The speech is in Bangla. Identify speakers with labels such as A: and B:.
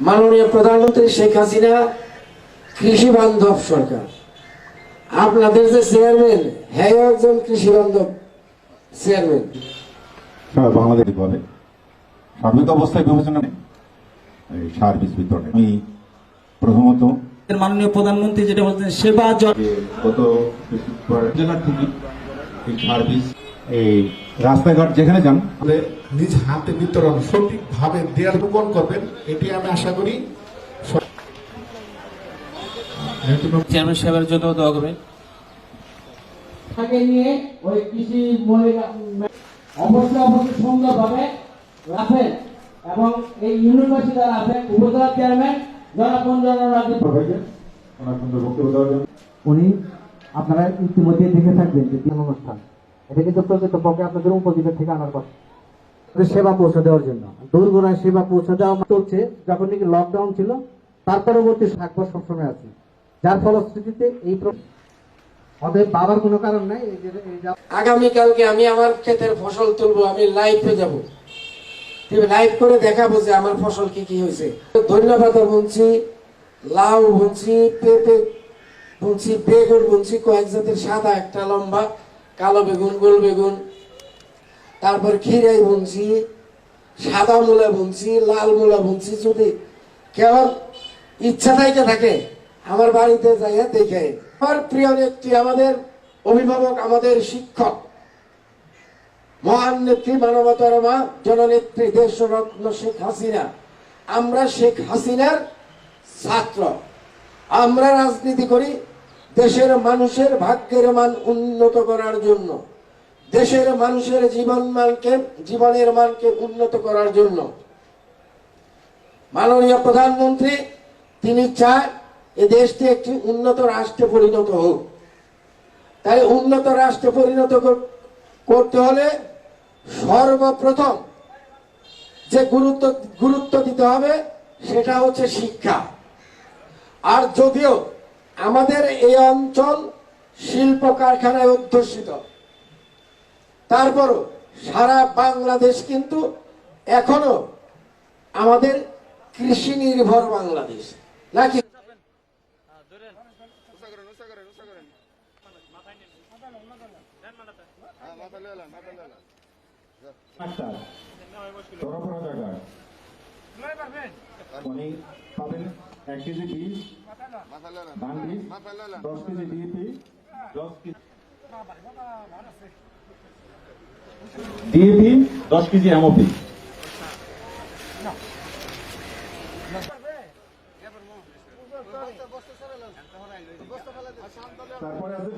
A: মাননীয় প্রধানমন্ত্রী শেখ হাসিনা কৃষি বান্ধব সরকার। আপনাদের যে চেয়ারম্যান হ্যাঁ একজন কৃষি বান্ধব চেয়ারম্যান।
B: বাংলাদেশ বলে। সার্বিক অবস্থায় বিবেচনা নেই। এই সার বীজ বিতরণে। আমি প্রথমত
C: মাননীয় প্রধানমন্ত্রী যেটা বলছেন সেবা
B: গত জেলার থেকে এই সার বীজ এই রাস্তাঘাট যেখানে যান
D: নিজ হাতে বিতরণ সঠিকভাবে দেয়ার রোপণ করবেন এটি আমি আশা করি
C: চেয়ারম্যান সাহেবের জন্য দোয়া করবেন।
A: তাকে নিয়ে ওই কৃষি মহিলা অবশ্যই অবশ্যই সুন্দরভাবে রাখেন এবং এই ইউনিভার্সিটি রাখেন উপজেলা চেয়ারম্যান
E: উনি আপনারা ইতিমধ্যে দেখে থাকবেন যে অনুষ্ঠান। এটা কিন্তু প্রকৃতপক্ষে আপনাদের উপজেলা থেকে আনার কথা। সেবা পৌঁছে দেওয়ার জন্য। দূরগোড়ায় সেবা পৌঁছে দেওয়া চলছে যখন নাকি লকডাউন ছিল তার পরবর্তী থাকবার সবসময় আছে। যার ফলশ্রুতিতে এই অতএব বাবার কোনো কারণ নাই
A: আগামীকালকে আমি আমার ক্ষেতের ফসল তুলবো আমি লাইভে যাব। লাইভ করে দেখাবো যে আমার ফসল কি কি হয়েছে। ধন্যবাদ বুনছি লাউ বুনছি পেঁপে বুনছি বেগুন বুনছি কয়েক জাতের সাদা একটা লম্বা। কালো বেগুন, গোল বেগুন। তারপর খিরাই বুনছি সাদা মূলা বুনছি লাল মূলা বুনছি যদি কেমন ইচ্ছা থাইতে থাকে, আমার বাড়িতে যাইয়া দেখে। আমার প্রিয় নেত্রী, আমাদের অভিভাবক, আমাদের শিক্ষক, মহান নেত্রী মানবতার মা, জননেত্রী দেশরত্ন শেখ হাসিনা। আমরা শেখ হাসিনার ছাত্র। আমরা রাজনীতি করি দেশের মানুষের ভাগ্যের মান উন্নত করার জন্য, দেশের মানুষের জীবন মানকে, জীবনের মানকে উন্নত করার জন্য। মাননীয় প্রধানমন্ত্রী, তিনি চায় এ দেশটি একটি উন্নত রাষ্ট্রে পরিণত হোক। তাই উন্নত রাষ্ট্রে পরিণত করতে হলে সর্বপ্রথম যে গুরুত্ব গুরুত্ব দিতে হবে, সেটা হচ্ছে শিক্ষা। আর যদিও আমাদের এই অঞ্চল শিল্প কারখানায় অধ্যুষিত। তারপরও সারা বাংলাদেশ কিন্তু এখনও আমাদের কৃষি নির্ভর বাংলাদেশ। নাকি?
B: পাবেন এক কেজি বীজ ধান বীজ দশ কেজি ডিএপি দশ কেজি ডিএপি দশ কেজি এমওপি। তারপরে আছে